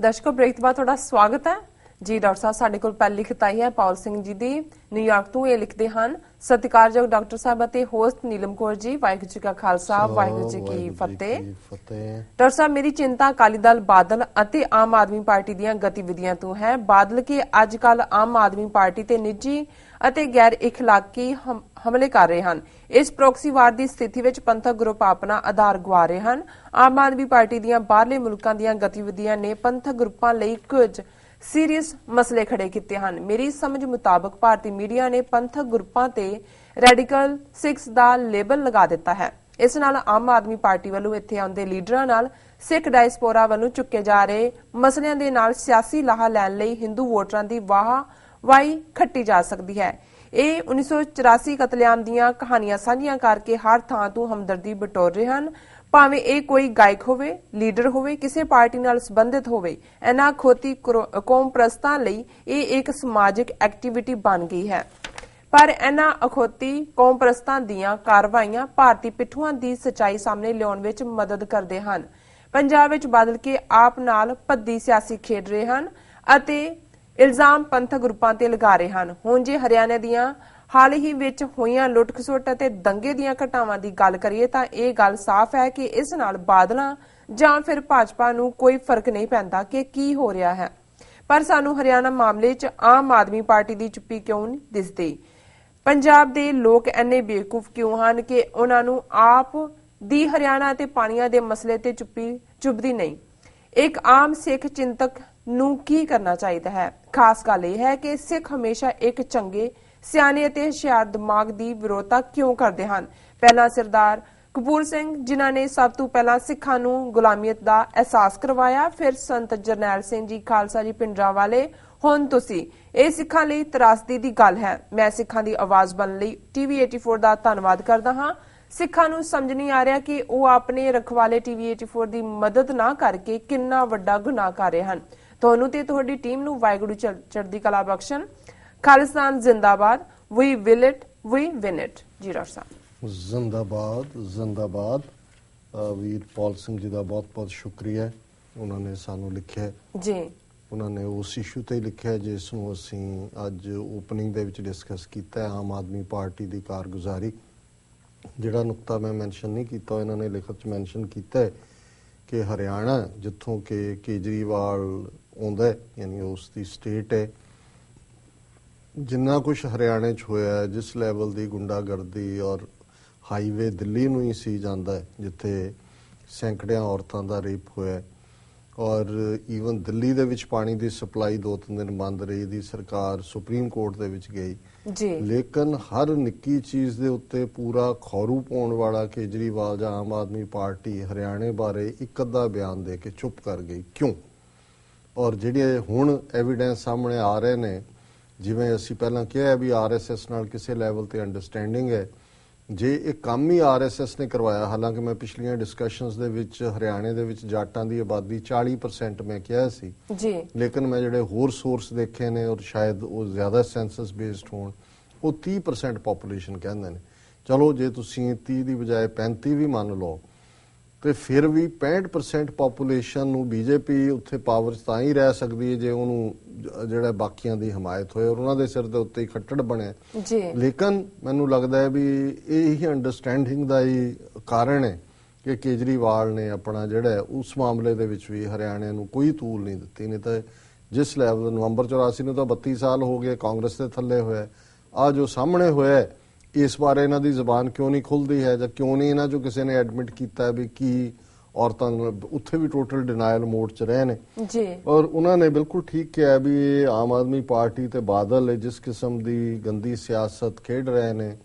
ਦਰਸ਼ਕੋ break ਤੋਂ ਬਾਅਦ ਤੁਹਾਡਾ ਸਵਾਗਤ ਹੈ। ਜੀ ਡਾਕਟਰ ਸਾਹਿਬ ਸਾਡੇ ਕੋਲ ਪਹਿਲੀ ਲਿਖਤ ਆਈ ਹੈ ਪਾਲ ਸਿੰਘ ਜੀ ਦੀ। ਨਿਊਯਾਰਕ ਤੋਂ ਇਹ ਲਿਖਦੇ ਹਨ ਸਤਿਕਾਰਯੋਗ ਡਾਕਟਰ ਸਾਹਿਬ ਅਤੇ ਹੋਸਟ ਨੀਲਮ ਕੌਰ ਜੀ ਵਾਹਿਗੁਰੂ ਜੀ ਕਾ ਖਾਲਸਾ ਵਾਹਿਗੁਰੂ ਜੀ ਕੀ ਫਤਿਹ। ਡਾਕਟਰ ਸਾਹਿਬ ਮੇਰੀ ਚਿੰਤਾ ਅਕਾਲੀ ਦਲ ਬਾਦਲ ਅਤੇ ਆਮ ਆਦਮੀ ਪਾਰਟੀ ਦੀਆਂ ਗਤੀਵਿਧੀਆਂ ਤੋਂ ਹੈ। ਬਾਦਲ ਕੇ ਅੱਜ ਕੱਲ ਆਮ ਆਦਮੀ ਪਾਰਟੀ ਤੇ ਨਿੱਜੀ ਅਤੇ ਗੈਰ ਇਖਲਾਕੀ ਹਮ- ਹਮਲੇ ਕਰ ਰਹੇ ਹਨ। ਇਸ ਪ੍ਰੋਕਸੀ ਵਾਰ ਦੀ ਸਥਿਤੀ ਵਿੱਚ ਪੰਥਕ ਗਰੁੱਪ ਆਪਣਾ ਆਧਾਰ ਗਵਾ ਰਹੇ ਹਨ। ਆਮ ਆਦਮੀ ਪਾਰਟੀ ਦੀਆਂ ਬਾਹਰਲੇ ਮੁਲਕਾਂ ਦੀਆਂ ਗਤੀਵਿਧੀਆਂ ਨੇ ਪੰਥਕ ਗਰੁੱਪਾਂ ਲਈ ਕੁਝ ਸੀਰੀਅਸ ਮਸਲੇ ਖੜੇ ਕੀਤੇ ਹਨ। ਮੇਰੀ ਸਮਝ ਮੁਤਾਬਕ ਭਾਰਤੀ ਮੀਡੀਆ ਨੇ ਪੰਥਕ ਗਰੁੱਪਾਂ ਤੇ ਰੈਡੀਕਲ 6 ਦਾ ਲੇਬਲ ਲਗਾ ਦਿੱਤਾ ਹੈ। ਇਸ ਨਾਲ ਆਮ ਆਦਮੀ ਪਾਰਟੀ ਵੱਲੋਂ ਇੱਥੇ ਆਉਂਦੇ ਲੀਡਰਾਂ ਨਾਲ ਸਿੱਖ ਡਾਇਸਪੋਰਾ ਵੱਲੋਂ ਚੁੱਕੇ ਜਾ ਰਹੇ ਮਸਲਿਆਂ ਦੇ ਨਾਲ ਸਿਆਸੀ ਲਾਹਾ ਲੈਣ ਲਈ ਹਿੰਦੂ ਵੋਟਰਾਂ ਦੀ ਵਾਹ ਵਾਈ ਖੱਟੀ ਜਾ ਸਕਦੀ ਹੈ। ਇਹ 1984 ਕਤਲੇਆਮ ਦੀਆਂ ਕਹਾਣੀਆਂ ਸਾਂਝੀਆਂ ਕਰਕੇ ਹਰ ਥਾਂ ਤੋਂ ਹਮਦਰਦੀ ਬਟੋਰ ਰਹੇ ਹਨ। ਭਾਵੇਂ ਇਹ ਕੋਈ ਗਾਇਕ ਹੋਵੇ, ਲੀਡਰ ਹੋਵੇ, ਕਿਸੇ ਪਾਰਟੀ ਨਾਲ ਸੰਬੰਧਿਤ ਹੋਵੇ, ਇਹਨਾਂ ਖੋਤੀ ਕੌਮ ਪ੍ਰਸਤਾਂ ਲਈ ਇਹ ਇੱਕ ਸਮਾਜਿਕ ਐਕਟੀਵਿਟੀ ਬਣ ਗਈ ਹੈ। ਪਰ ਇਹਨਾਂ ਅਖੋਤੀ ਕੌਮ ਪ੍ਰਸਤਾਂ ਦੀਆਂ ਕਾਰਵਾਈਆਂ ਭਾਰਤੀ ਪਿੱਠੂਆਂ ਦੀ ਸਚਾਈ ਸਾਹਮਣੇ ਲਿਆਉਣ ਵਿੱਚ ਮਦਦ ਕਰਦੇ ਹਨ। ਪੰਜਾਬ ਵਿੱਚ ਬਦਲ ਕੇ ਆਪ ਨਾਲ ਭੱਦੀ ਸਿਆਸੀ ਖੇਡ ਰਹੇ ਹਨ ਅਤੇ ਇਲਜ਼ਾਮ ਪੰਥਕ ਗਰੁੱਪਾਂ ਤੇ ਲਗਾ ਰਹੇ ਹਨ। ਹੁਣ ਜੇ ਹਰਿਆਣਾ ਦੀਆਂ ਹਾਲ ਹੀ ਵਿੱਚ ਹੋਈਆਂ ਲੁੱਟ-ਖਸੁੱਟ ਅਤੇ ਦੰਗੇ ਦੀਆਂ ਘਟਨਾਵਾਂ ਦੀ ਗੱਲ ਕਰੀਏ ਤਾਂ ਇਹ ਗੱਲ ਸਾਫ਼ ਹੈ ਕਿ ਇਸ ਨਾਲ ਬਾਦਲਾਂ ਜਾਂ ਫਿਰ ਭਾਜਪਾ ਨੂੰ ਕੋਈ ਫ਼ਰਕ ਨਹੀਂ ਪੈਂਦਾ ਕਿ ਕੀ ਹੋ ਰਿਹਾ ਹੈ। ਪਰ ਸਾਨੂੰ ਹਰਿਆਣਾ ਮਾਮਲੇ 'ਚ ਆਮ ਆਦਮੀ ਪਾਰਟੀ ਦੀ ਚੁੱਪੀ ਕਿਉਂ ਨਹੀਂ ਦਿਸਦੀ? ਪੰਜਾਬ ਦੇ ਲੋਕ ਐਨੇ ਬੇਵਕੂਫ ਕਿਉਂ ਹਨ ਕਿ ਉਹਨਾਂ ਨੂੰ ਆਪ ਦੀ ਹਰਿਆਣਾ ਅਤੇ ਪਾਣੀਆਂ ਦੇ ਮਸਲੇ ਤੇ ਚੁੱਪੀ ਚੁੱਭਦੀ ਨਹੀਂ? ਇੱਕ ਆਮ ਸਿੱਖ ਚਿੰਤਕ ਨੂੰ ਕੀ ਕਰਨਾ ਚਾਹੀਦਾ ਹੈ? ਖਾਸ ਗੱਲ ਇਹ ਹੈ ਕਿ ਸਿੱਖ ਹਮੇਸ਼ਾ ਇੱਕ ਚੰਗੇ ਸਿਆਣੇ ਅਤੇ ਹੁਸ਼ਿਆਰ ਦਿਮਾਗ ਦੀ ਵਿਰੋਧਤਾ ਕਿਉਂ ਕਰਦੇ ਹਨ? ਪਹਿਲਾਂ ਸਰਦਾਰ ਕਪੂਰ ਸਿੰਘ, ਜਿਨ੍ਹਾਂ ਨੇ ਸਭ ਤੋਂ ਪਹਿਲਾਂ ਸਿੱਖਾਂ ਨੂੰ ਗੁਲਾਮੀਅਤ ਦਾ ਅਹਿਸਾਸ ਕਰਵਾਇਆ, ਫਿਰ ਸੰਤ ਜਰਨੈਲ ਸਿੰਘ ਜੀ ਖਾਲਸਾ ਜੀ ਪਿੰਡਰਾਂ ਵਾਲੇ, ਹੁਣ ਤੁਸੀਂ। ਇਹ ਸਿੱਖਾਂ ਲਈ ਤਰਾਸਦੀ ਦੀ ਗੱਲ ਹੈ। ਮੈਂ ਸਿੱਖਾਂ ਦੀ ਆਵਾਜ਼ ਬਣਨ ਲਈ ਟੀਵੀ 84 ਦਾ ਧੰਨਵਾਦ ਕਰਦਾ ਹਾਂ। ਸਿੱਖਾਂ ਨੂੰ ਸਮਝ ਨਹੀਂ ਆ ਰਿਹਾ ਕਿ ਉਹ ਆਪਣੇ ਰਖਵਾਲੇ ਟੀਵੀ 84 ਦੀ ਮਦਦ ਨਾ ਕਰਕੇ ਕਿੰਨਾ ਵੱਡਾ ਗੁਨਾਹ ਕਰ ਰਹੇ ਹਨ। ਤੁਹਾਨੂੰ ਤੇ ਤੁਹਾਡੀ ਟੀਮ ਨੂੰ ਵਾਹਿਗੁਰੂ ਚੜ੍ਹਦੀ ਕਲਾ ਬਖਸ਼ਣ। ਖਾਲਿਸਤਾਨ ਜ਼ਿੰਦਾਬਾਦ we will it we win it ਜੀ ਡਾਕਟਰ ਸਾਹਿਬ ਜ਼ਿੰਦਾਬਾਦ ਜ਼ਿੰਦਾਬਾਦ ਵੀਰ ਪੌਲ ਸਿੰਘ ਜੀ ਦਾ ਬਹੁਤ-ਬਹੁਤ ਸ਼ੁਕਰੀਆ ਉਹਨਾਂ ਨੇ ਸਾਨੂੰ ਲਿਖਿਆ ਜੀ ਉਹਨਾਂ ਨੇ ਉਸ ਇਸ਼ੂ ਤੇ ਲਿਖਿਆ ਜਿਸ ਨੂੰ ਅਸੀਂ ਅੱਜ ਓਪਨਿੰਗ ਦੇ ਵਿੱਚ ਡਿਸਕਸ ਕੀਤਾ ਆਮ ਆਦਮੀ ਪਾਰਟੀ ਦੀ ਕਾਰਗੁਜ਼ਾਰੀ ਜਿਹੜਾ ਨੁਕਤਾ ਮੈਂ ਮੈਂਸ਼ਨ ਨਹੀਂ ਕੀਤਾ ਇਹਨਾਂ ਨੇ ਲਿਖਤ ਚ ਮੈਂਸ਼ਨ ਕੀਤਾ ਹੈ ਕਿ ਹਰਿਆਣਾ ਜਿੱਥੋਂ ਕਿ ਕੇਜਰੀਵਾਲ ਆਉਂਦਾ ਹੈ ਯਾਨੀ ਉਸ ਦੀ ਸਟੇਟ ਹੈ ਜਿੰਨਾ ਕੁਝ ਹਰਿਆਣੇ 'ਚ ਹੋਇਆ ਹੈ, ਜਿਸ ਲੈਵਲ ਦੀ ਗੁੰਡਾਗਰਦੀ ਔਰ ਹਾਈਵੇ ਦਿੱਲੀ ਨੂੰ ਹੀ ਸੀ ਜਾਂਦਾ ਜਿੱਥੇ ਸੈਂਕੜਿਆਂ ਔਰਤਾਂ ਦਾ ਰੇਪ ਹੋਇਆ ਔਰ ਈਵਨ ਦਿੱਲੀ ਦੇ ਵਿੱਚ ਪਾਣੀ ਦੀ ਸਪਲਾਈ ਦੋ ਤਿੰਨ ਦਿਨ ਬੰਦ ਰਹੀ ਦੀ ਸਰਕਾਰ ਸੁਪਰੀਮ ਕੋਰਟ ਦੇ ਵਿੱਚ ਗਈ। ਜੀ। ਲੇਕਿਨ ਹਰ ਨਿੱਕੀ ਚੀਜ਼ ਦੇ ਉੱਤੇ ਪੂਰਾ ਖੌਰੂ ਪਾਉਣ ਵਾਲਾ ਕੇਜਰੀਵਾਲ ਜਾਂ ਆਮ ਆਦਮੀ ਪਾਰਟੀ ਹਰਿਆਣੇ ਬਾਰੇ ਇੱਕ ਅੱਧਾ ਬਿਆਨ ਦੇ ਕੇ ਚੁੱਪ ਕਰ ਗਈ। ਕਿਉਂ? ਔਰ ਜਿਹੜੇ ਹੁਣ ਐਵੀਡੈਂਸ ਸਾਹਮਣੇ ਆ ਰਹੇ ਨੇ ਜਿਵੇਂ ਅਸੀਂ ਪਹਿਲਾਂ ਕਿਹਾ ਹੈ ਵੀ ਆਰਐਸਐਸ ਨਾਲ ਕਿਸੇ ਲੈਵਲ ਤੇ ਅੰਡਰਸਟੈਂਡਿੰਗ ਹੈ। ਜੇ ਇਹ ਕੰਮ ਹੀ ਆਰਐਸਐਸ ਨੇ ਕਰਵਾਇਆ ਹਾਲਾਂਕਿ ਮੈਂ ਪਿਛਲੀਆਂ ਡਿਸਕਸ਼ਨਸ ਦੇ ਵਿੱਚ ਹਰਿਆਣੇ ਦੇ ਵਿੱਚ ਜਾਟਾਂ ਦੀ ਆਬਾਦੀ 40% ਮੈਂ ਕਿਹਾ ਸੀ। ਜੀ। ਲੇਕਿਨ ਮੈਂ ਜਿਹੜੇ ਹੋਰ ਸੋਰਸ ਦੇਖੇ ਨੇ ਔਰ ਸ਼ਾਇਦ ਉਹ ਜ਼ਿਆਦਾ ਸੈਂਸਸ ਬੇਸਡ ਹੋਣ ਉਹ 30% ਪੋਪੂਲੇਸ਼ਨ ਕਹਿੰਦੇ ਨੇ। ਚਲੋ ਜੇ ਤੁਸੀਂ 30 ਦੀ ਬਜਾਏ 35 ਵੀ ਮੰਨ ਲਓ ਤੇ ਫਿਰ ਵੀ 65% ਪੋਪੂਲੇਸ਼ਨ ਨੂੰ ਬੀਜੇਪੀ ਉੱਥੇ ਪਾਵਰ 'ਚ ਤਾਂ ਹੀ ਰਹਿ ਸਕਦੀ ਹੈ ਜੇ ਉਹਨੂੰ ਜਿਹੜਾ ਬਾਕੀਆਂ ਦੀ ਹਮਾਇਤ ਹੋਏ ਔਰ ਉਹਨਾਂ ਦੇ ਸਿਰ ਦੇ ਉੱਤੇ ਹੀ ਖੱਟੜ ਬਣੇ। ਜੀ। ਲੇਕਿਨ ਮੈਨੂੰ ਲੱਗਦਾ ਹੈ ਵੀ ਇਹ ਹੀ ਅੰਡਰਸਟੈਂਡਿੰਗ ਦਾ ਹੀ ਕਾਰਨ ਹੈ ਕਿ ਕੇਜਰੀਵਾਲ ਨੇ ਆਪਣਾ ਜਿਹੜਾ ਉਸ ਮਾਮਲੇ ਦੇ ਵਿੱਚ ਵੀ ਹਰਿਆਣੇ ਨੂੰ ਕੋਈ ਤੂਲ ਨਹੀਂ ਦਿੱਤੀ। ਨਹੀਂ ਤਾਂ ਜਿਸ ਲੈਵਲ ਨਵੰਬਰ 84 ਨੂੰ ਤਾਂ 32 ਸਾਲ ਹੋ ਗਏ ਕਾਂਗਰਸ ਦੇ ਥੱਲੇ ਹੋਇਆ। ਆ ਜੋ ਸਾਹਮਣੇ ਹੋਇਆ ਇਸ ਬਾਰੇ ਇਹਨਾਂ ਦੀ ਜ਼ੁਬਾਨ ਕਿਉਂ ਨਹੀਂ ਖੁੱਲਦੀ ਹੈ ਜਾਂ ਕਿਉਂ ਨਹੀਂ ਇਹਨਾਂ ਚੋਂ ਕਿਸੇ ਨੇ ਐਡਮਿਟ ਕੀਤਾ ਵੀ ਕੀ ਔਰਤਾਂ ਨੂੰ ਉੱਥੇ ਵੀ ਟੋਟਲ ਡਿਨਾਇਲ ਮੋਡ 'ਚ ਰਹੇ ਨੇ। ਜੀ। ਔਰ ਉਹਨਾਂ ਨੇ ਬਿਲਕੁਲ ਠੀਕ ਕਿਹਾ ਵੀ ਇਹ ਆਮ ਆਦਮੀ ਪਾਰਟੀ ਤੇ ਬਾਦਲ ਹੈ ਜਿਸ ਕਿਸਮ ਦੀ ਗੰਦੀ ਸਿਆਸਤ ਖੇਡ ਰਹੇ ਨੇ।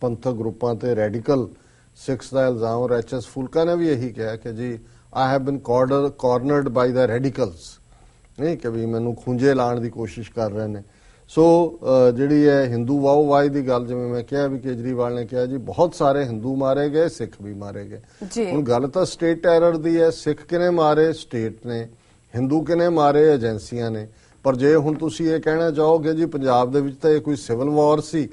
ਪੰਥਕ ਗਰੁੱਪਾਂ ਤੇ ਰੈਡੀਕਲ ਸਿਕਸ ਦਾ ਇਲਜ਼ਾਮ ਔਰ ਐਚਐਸ ਫੁਲਕਾ ਨੇ ਵੀ ਇਹੀ ਕਿਹਾ ਕਿ ਜੀ I have been corner cornered by the radicals ਨਹੀਂ ਕਿ ਵੀ ਮੈਨੂੰ ਖੁੰਝੇ ਲਾਣ ਦੀ ਕੋਸ਼ਿਸ਼ ਕਰ ਰਹੇ ਨੇ। ਸੋ ਜਿਹੜੀ ਹੈ ਹਿੰਦੂ ਵਾਓ ਵਾਈ ਦੀ ਗੱਲ ਜਿਵੇਂ ਮੈਂ ਕਿਹਾ ਵੀ ਕੇਜਰੀਵਾਲ ਨੇ ਕਿਹਾ ਜੀ ਬਹੁਤ ਸਾਰੇ ਹਿੰਦੂ ਮਾਰੇ ਗਏ ਸਿੱਖ ਵੀ ਮਾਰੇ ਗਏ। ਹੁਣ ਗੱਲ ਤਾਂ ਸਟੇਟ ਟੈਰਰ ਦੀ ਹੈ ਸਿੱਖ ਕਿਨੇ ਮਾਰੇ? ਸਟੇਟ ਨੇ। ਹਿੰਦੂ ਕਿਨੇ ਮਾਰੇ? ਏਜੰਸੀਆਂ ਨੇ। ਪਰ ਜੇ ਹੁਣ ਤੁਸੀਂ ਇਹ ਕਹਿਣਾ ਚਾਹੋਗੇ ਜੀ ਪੰਜਾਬ ਦੇ ਵਿੱਚ ਤਾਂ ਇਹ ਕੋਈ ਸਿਵਲ ਵਾਰ ਸੀ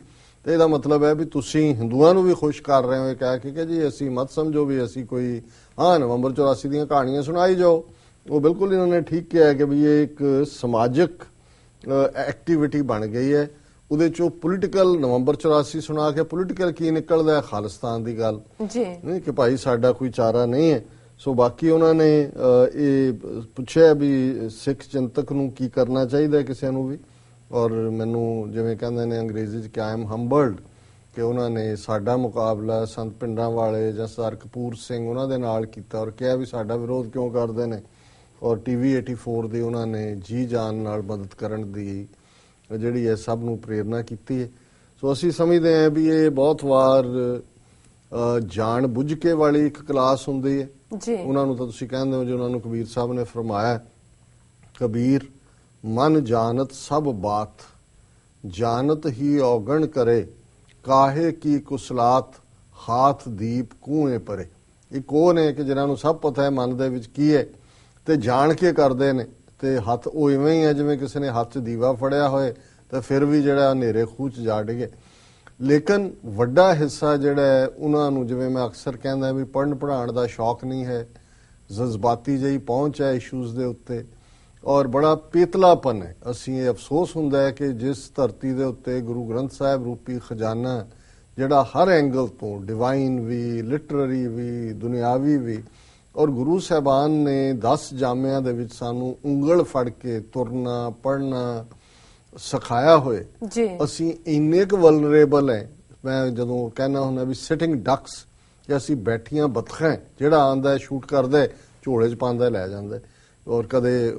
ਤੇ ਇਹਦਾ ਮਤਲਬ ਹੈ ਵੀ ਤੁਸੀਂ ਹਿੰਦੂਆਂ ਨੂੰ ਵੀ ਖੁਸ਼ ਕਰ ਰਹੇ ਹੋ ਇਹ ਕਹਿ ਕੇ ਕਿ ਜੀ ਅਸੀਂ ਮਤ ਸਮਝੋ ਵੀ ਅਸੀਂ ਕੋਈ ਹਾਂ ਨਵੰਬਰ 84 ਦੀਆਂ ਕਹਾਣੀਆਂ ਸੁਣਾਈ ਜਾਓ। ਉਹ ਬਿਲਕੁਲ ਇਹਨਾਂ ਨੇ ਠੀਕ ਕਿਹਾ ਕਿ ਵੀ ਇਹ ਇੱਕ ਸਮਾਜਿਕ ਐਕਟੀਵਿਟੀ ਬਣ ਗਈ ਹੈ। ਉਹਦੇ ਚੋਂ ਪੋਲੀਟੀਕਲ ਨਵੰਬਰ 84 ਸੁਣਾ ਕੇ ਪੋਲੀਟੀਕਲ ਕੀ ਨਿਕਲਦਾ ਹੈ? ਖਾਲਿਸਤਾਨ ਦੀ ਗੱਲ। ਜੀ। ਨਹੀਂ ਕਿ ਭਾਈ ਸਾਡਾ ਕੋਈ ਚਾਰਾ ਨਹੀਂ ਹੈ। ਸੋ ਬਾਕੀ ਉਹਨਾਂ ਨੇ ਇਹ ਪੁੱਛਿਆ ਵੀ ਸਿੱਖ ਚਿੰਤਕ ਨੂੰ ਕੀ ਕਰਨਾ ਚਾਹੀਦਾ ਕਿਸੇ ਨੂੰ ਵੀ। ਔਰ ਮੈਨੂੰ ਜਿਵੇਂ ਕਹਿੰਦੇ ਨੇ ਅੰਗਰੇਜ਼ੀ ਚ ਕਿ ਆਈ ਐਮ ਹੰਬਲਡ ਕਿ ਉਹਨਾਂ ਨੇ ਸਾਡਾ ਮੁਕਾਬਲਾ ਸੰਤ ਪਿੰਡਾਂ ਵਾਲੇ ਜਾਂ ਸਰਦਾਰ ਕਪੂਰ ਸਿੰਘ ਉਹਨਾਂ ਦੇ ਨਾਲ ਕੀਤਾ ਔਰ ਕਿਹਾ ਵੀ ਸਾਡਾ ਵਿਰੋਧ ਕਿਉਂ ਕਰਦੇ ਨੇ। ਔਰ ਟੀਵੀ 84 ਦੀ ਉਹਨਾਂ ਨੇ ਜੀ ਜਾਨ ਨਾਲ ਮਦਦ ਕਰਨ ਦੀ ਜਿਹੜੀ ਹੈ ਸਭ ਨੂੰ ਪ੍ਰੇਰਣਾ ਕੀਤੀ ਹੈ। ਸੋ ਅਸੀਂ ਸਮਝਦੇ ਹਾਂ ਵੀ ਇਹ ਬਹੁਤ ਵਾਰ ਜਾਣ ਬੁੱਝ ਕੇ ਵਾਲੀ ਇੱਕ ਕਲਾਸ ਹੁੰਦੀ ਹੈ। ਜੀ। ਉਹਨਾਂ ਨੂੰ ਤਾਂ ਤੁਸੀਂ ਕਹਿੰਦੇ ਹੋ ਜੀ ਉਹਨਾਂ ਨੂੰ ਕਬੀਰ ਸਾਹਿਬ ਨੇ ਫਰਮਾਇਆ ਕਬੀਰ ਮਨ ਜਾਣਤ ਸਭ ਬਾਤ ਜਾਣਤ ਹੀ ਔਗਣ ਕਰੇ ਕਾਹੇ ਕੀ ਕੁਸਲਾਤ ਹਾਥ ਦੀਪ ਕੂਏ ਪਰੇ। ਇੱਕ ਉਹ ਨੇ ਕਿ ਜਿਨ੍ਹਾਂ ਨੂੰ ਸਭ ਪਤਾ ਹੈ ਮਨ ਦੇ ਵਿੱਚ ਕੀ ਹੈ। ਤੇ ਜਾਣ ਕੇ ਕਰਦੇ ਨੇ। ਤੇ ਹੱਥ ਉਹ ਇਵੇਂ ਹੀ ਹੈ ਜਿਵੇਂ ਕਿਸੇ ਨੇ ਹੱਥ 'ਚ ਦੀਵਾ ਫੜਿਆ ਹੋਏ, ਤਾਂ ਫਿਰ ਵੀ ਜਿਹੜਾ ਹਨੇਰੇ ਖੂਹ 'ਚ ਜਾ ਡਿਗੇ। ਲੇਕਿਨ ਵੱਡਾ ਹਿੱਸਾ ਜਿਹੜਾ ਹੈ, ਉਹਨਾਂ ਨੂੰ ਜਿਵੇਂ ਮੈਂ ਅਕਸਰ ਕਹਿੰਦਾ ਵੀ ਪੜਨ ਪੜਾਉਣ ਦਾ ਸ਼ੌਕ ਨਹੀਂ ਹੈ। ਜਜ਼ਬਾਤੀ ਜਿਹੀ ਪਹੁੰਚ ਹੈ ਇਸ਼ੂਜ਼ ਦੇ ਉੱਤੇ। ਔਰ ਬੜਾ ਪੀਤਲਾਪਨ ਹੈ। ਅਸੀਂ ਇਹ ਅਫਸੋਸ ਹੁੰਦਾ ਹੈ ਕਿ ਜਿਸ ਧਰਤੀ ਦੇ ਉੱਤੇ ਗੁਰੂ ਗ੍ਰੰਥ ਸਾਹਿਬ ਰੂਪੀ ਖਜ਼ਾਨਾ, ਜਿਹੜਾ ਹਰ ਐਂਗਲ ਤੋਂ ਡਿਵਾਈਨ ਵੀ ਲਿਟਰਰੀ ਵੀ, ਦੁਨਿਆਵੀ ਵੀ ਔਰ ਗੁਰੂ ਸਾਹਿਬਾਨ ਨੇ 10 ਜਾਮਿਆਂ ਦੇ ਵਿੱਚ ਸਾਨੂੰ ਉਂਗਲ ਫੜ ਕੇ ਤੁਰਨਾ ਪੜਨਾ ਸਿਖਾਇਆ ਹੋਏ। ਜੀ। ਅਸੀਂ ਇੰਨੇ ਕੁ ਵਲਨਰੇਬਲ ਹੈ ਮੈਂ ਜਦੋਂ ਕਹਿਣਾ ਹੁੰਦਾ ਵੀ ਸਿਟਿੰਗ ਡਕਸ ਕਿ ਅਸੀਂ ਬੈਠੀਆਂ ਬੱਤਖਾਂ ਜਿਹੜਾ ਆਂਦਾ ਹੈ ਸ਼ੂਟ ਕਰਦਾ ਹੈ, ਝੋਲੇ 'ਚ ਪਾਉਂਦਾ ਲੈ ਜਾਂਦਾ। ਔਰ ਕਦੇ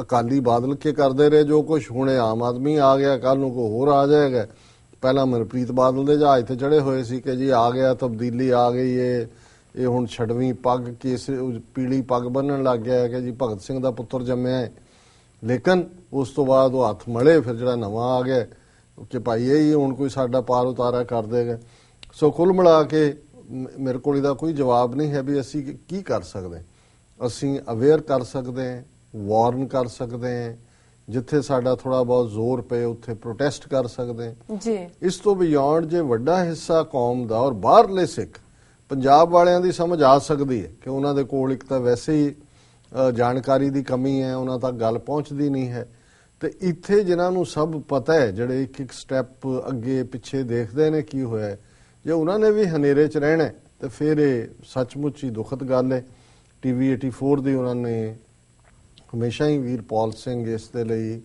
ਅਕਾਲੀ ਬਾਦਲ ਕੇ ਕਰਦੇ ਰਹੇ ਜੋ ਕੁਝ ਹੁਣੇ ਆਮ ਆਦਮੀ ਆ ਗਿਆ ਕੱਲ ਨੂੰ ਕੋਈ ਹੋਰ ਆ ਜਾਏਗਾ। ਪਹਿਲਾਂ ਮਨਪ੍ਰੀਤ ਬਾਦਲ ਦੇ ਜਹਾਜ਼ ਤੇ ਚੜੇ ਹੋਏ ਸੀ ਕਿ ਜੀ ਆ ਗਿਆ ਤਬਦੀਲੀ ਆ ਗਈ ਏ। ਇਹ ਹੁਣ ਛੜਵੀਂ ਪੱਗ ਕੇਸ ਪੀਲੀ ਪੱਗ ਬੰਨਣ ਲੱਗ ਗਿਆ ਹੈ ਕਿ ਜੀ ਭਗਤ ਸਿੰਘ ਦਾ ਪੁੱਤਰ ਜੰਮਿਆ ਹੈ। ਲੇਕਿਨ ਉਸ ਤੋਂ ਬਾਅਦ ਉਹ ਹੱਥ ਮਲੇ ਫਿਰ ਜਿਹੜਾ ਨਵਾਂ ਆ ਗਿਆ ਕਿ ਭਾਈ ਇਹ ਹੀ ਹੁਣ ਕੋਈ ਸਾਡਾ ਪਾਰ ਉਤਾਰਾ ਕਰ ਦੇਗਾ। ਸੋ ਕੁੱਲ ਮਿਲਾ ਕੇ ਮੇਰੇ ਕੋਲ ਇਹਦਾ ਕੋਈ ਜਵਾਬ ਨਹੀਂ ਹੈ ਵੀ ਅਸੀਂ ਕੀ- ਕਰ ਸਕਦੇ। ਅਸੀਂ ਅਵੇਅਰ ਕਰ ਸਕਦੇ ਹਾਂ ਵਾਰਨ ਕਰ ਸਕਦੇ ਹਾਂ ਜਿੱਥੇ ਸਾਡਾ ਥੋੜਾ ਬਹੁਤ ਜ਼ੋਰ ਪਏ ਉੱਥੇ ਪ੍ਰੋਟੈਸਟ ਕਰ ਸਕਦੇ ਜੀ। ਇਸ ਤੋਂ ਬਿਯੋਂਡ ਜੇ ਵੱਡਾ ਹਿੱਸਾ ਕੌਮ ਦਾ ਔਰ ਬਾਹਰਲੇ ਸਿੱਖ ਪੰਜਾਬ ਵਾਲਿਆਂ ਦੀ ਸਮਝ ਆ ਸਕਦੀ ਹੈ ਕਿ ਉਹਨਾਂ ਦੇ ਕੋਲ ਇੱਕ ਤਾਂ ਵੈਸੇ ਹੀ ਜਾਣਕਾਰੀ ਦੀ ਕਮੀ ਹੈ ਉਹਨਾਂ ਤੱਕ ਗੱਲ ਪਹੁੰਚਦੀ ਨਹੀਂ ਹੈ। ਤੇ ਇੱਥੇ ਜਿਨ੍ਹਾਂ ਨੂੰ ਸਭ ਪਤਾ ਹੈ ਜਿਹੜੇ ਇੱਕ ਇੱਕ ਸਟੈਪ ਅੱਗੇ ਪਿੱਛੇ ਦੇਖਦੇ ਨੇ ਕੀ ਹੋਇਆ ਜੇ ਉਹਨਾਂ ਨੇ ਵੀ ਹਨੇਰੇ 'ਚ ਰਹਿਣਾ ਹੈ, ਤੇ ਫਿਰ ਇਹ ਸੱਚਮੁੱਚ ਹੀ ਦੁਖਦ ਗੱਲ ਹੈ। ਟੀਵੀ 84 ਦੀ ਉਹਨਾਂ ਨੇ ਹਮੇਸ਼ਾ ਹੀ ਵੀਰ ਪੌਲ ਸਿੰਘ ਇਸ ਦੇ ਲਈ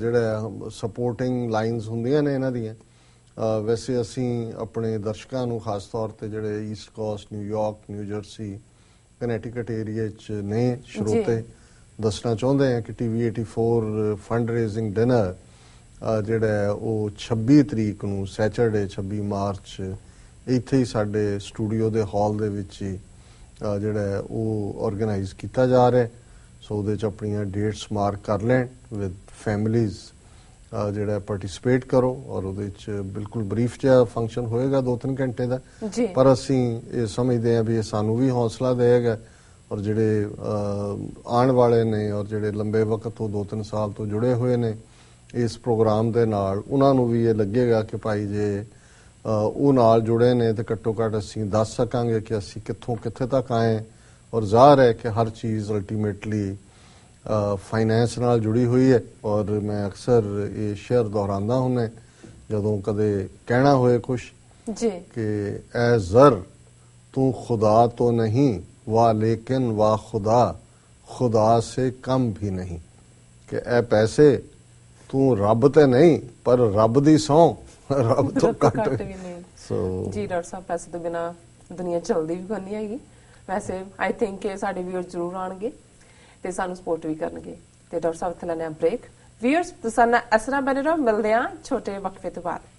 ਜਿਹੜਾ ਸਪੋਰਟਿੰਗ ਲਾਈਨਸ ਹੁੰਦੀਆਂ ਨੇ ਇਹਨਾਂ ਦੀਆਂ। ਵੈਸੇ ਅਸੀਂ ਆਪਣੇ ਦਰਸ਼ਕਾਂ ਨੂੰ ਖਾਸ ਤੌਰ ਤੇ ਜਿਹੜੇ east coast New York New Jersey Connecticut area ਚ ਨੇ ਸ਼ਰੋਤੇ ਦੱਸਣਾ ਚਾਹੁੰਦੇ ਹਾਂ ਕਿ ਟੀਵੀ 84 ਫੰਡ ਰੇਜ਼ਿੰਗ ਡਿਨਰ ਜਿਹੜਾ ਉਹ 26 ਤਰੀਕ ਨੂੰ ਸੈਚਰਡੇ 26 ਮਾਰਚ ਇੱਥੇ ਹੀ ਸਾਡੇ ਸਟੂਡੀਓ ਦੇ ਹਾਲ ਦੇ ਵਿੱਚ ਹੀ ਜਿਹੜਾ ਉਹ ਆਰਗੇਨਾਈਜ਼ ਕੀਤਾ ਜਾ ਰਿਹਾ ਸੋ ਉਹਦੇ ਚ ਆਪਣੀਆਂ ਡੇਟਸ ਮਾਰਕ ਕਰ ਲੈਣ ਵਿਦ ਫੈਮਿਲੀਜ਼ ਜਿਹੜਾ ਪਾਰਟਿਸਿਪੇਟ ਕਰੋ ਔਰ ਉਹਦੇ ਚ ਬਿਲਕੁਲ ਬਰੀਫ ਜਿਹਾ ਫੰਕਸ਼ਨ ਹੋਏਗਾ 2-3 ਘੰਟੇ ਦਾ। ਪਰ ਅਸੀਂ ਇਹ ਸਮਝਦੇ ਹਾਂ ਵੀ ਇਹ ਸਾਨੂੰ ਵੀ ਹੌਸਲਾ ਦੇਗਾ ਔਰ ਜਿਹੜੇ ਆਉਣ ਵਾਲੇ ਨੇ ਔਰ ਜਿਹੜੇ ਲੰਬੇ ਵਕਤ ਤੋਂ 2-3 ਸਾਲ ਤੋਂ ਜੁੜੇ ਹੋਏ ਨੇ ਇਸ ਪ੍ਰੋਗਰਾਮ ਦੇ ਨਾਲ ਉਹਨਾਂ ਨੂੰ ਵੀ ਇਹ ਲੱਗੇਗਾ ਕਿ ਭਾਈ ਜੇ ਉਹ ਨਾਲ ਜੁੜੇ ਨੇ ਤੇ ਘੱਟੋ ਘੱਟ ਅਸੀਂ ਦੱਸ ਸਕਾਂਗੇ ਕਿ ਅਸੀਂ ਕਿੱਥੋਂ ਕਿੱਥੇ ਤੱਕ ਆਏ ਔਰ ਜ਼ਾਹਰ ਹੈ ਕਿ ਹਰ ਚੀਜ਼ ਅਲਟੀਮੇਟਲੀ ਫਾਈਨੈਂਸ ਨਾਲ ਜੁੜੀ ਹੋਈ ਹੈ ਔਰ ਮੈਂ ਅਕਸਰ ਇਹ ਸ਼ੇਅਰ ਦੁਹਰਾਉਂਦਾ ਹੁੰਨਾ ਜਦੋਂ ਕਦੇ ਕਹਿਣਾ ਹੋਏ ਕੁਝ ਜੀ। ਕਿ ਐ ਜ਼ਰ ਤੂੰ ਖੁਦਾ ਤੋਂ ਨਹੀਂ ਵਾ ਲੇਕਿਨ ਵਾ ਖੁਦਾ ਖੁਦਾ ਸੇ ਕਮ ਵੀ ਨਹੀਂ। ਕਿ ਐ ਪੈਸੇ ਤੂੰ ਰੱਬ ਤੇ ਨਹੀਂ ਪਰ ਰੱਬ ਦੀ ਸੋ ਰੱਬ ਤੋਂ ਘੱਟ ਵੀ ਨਹੀਂ। ਸੋ ਜੀ ਡਾਕਟਰ ਸਾਹਿਬ ਪੈਸੇ ਤੋਂ ਬਿਨਾ ਦੁਨੀਆ ਚਲਦੀ ਵੀ ਕੋਈ ਹੈਗੀ। ਵੈਸੇ ਆਈ ਥਿੰਕ ਕਿ ਸਾਡੇ ਵੀਰ ਜ਼ਰੂਰ ਆਣਗੇ ਤੇ ਸਾਨੂੰ ਸਪੋਰਟ ਵੀ ਕਰਨਗੇ। ਤੇ ਡਾਕਟਰ ਸਾਹਿਬ, ਇੱਥੇ ਲੈਣੇ ਆ ਬ੍ਰੇਕ ਵੀਅਰਸ ਤੁਸੀਂ ਨਾ ਅਸਰਾ ਬਣੇ ਰਹੋ। ਮਿਲਦੇ ਆ ਛੋਟੇ ਵਕਫੇ ਤੋਂ ਬਾਅਦ।